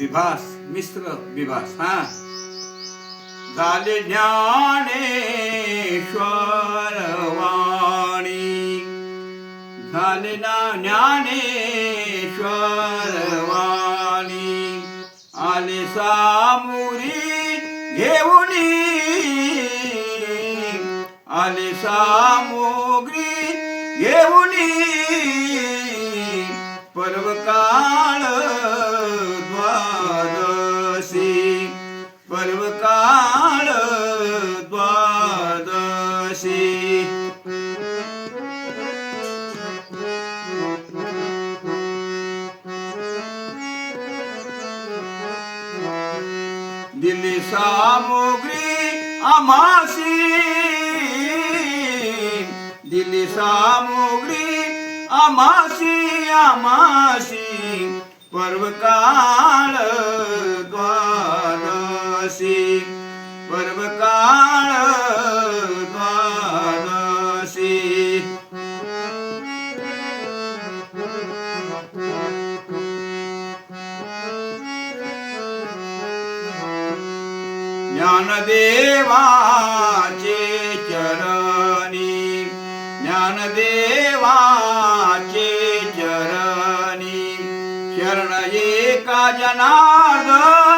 विभास मिश्र विभास हा. झाले ज्ञानेश्वर वाणी झाले ना ज्ञानेश्वर वाणी आले सामुरी घेऊन आले सामुग्री घेऊन. पर्वकाळ पर्व काळ द्वादशी. दिली सामुग्री आमासी दिली सामुग्री आमासी आमासी पर्वकाळ द्वादशी पर्वकाळ द्वादशी ज्ञानदेवाचे चरणी ज्ञानदेवाचे चरणी शरण एका जनार्दन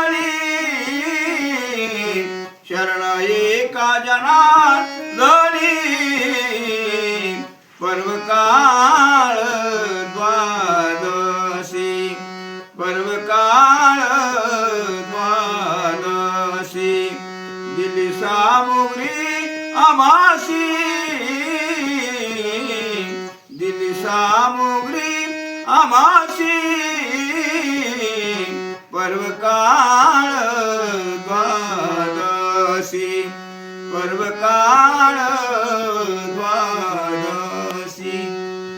शरण एका जनार्दनी पर्वकाळ द्वादशी. पर्वकाळ द्वादशी. दिली सामुग्री अमासी दिली सामुग्री अमासी पर्वकाळ द्वादशी पर्वकाळ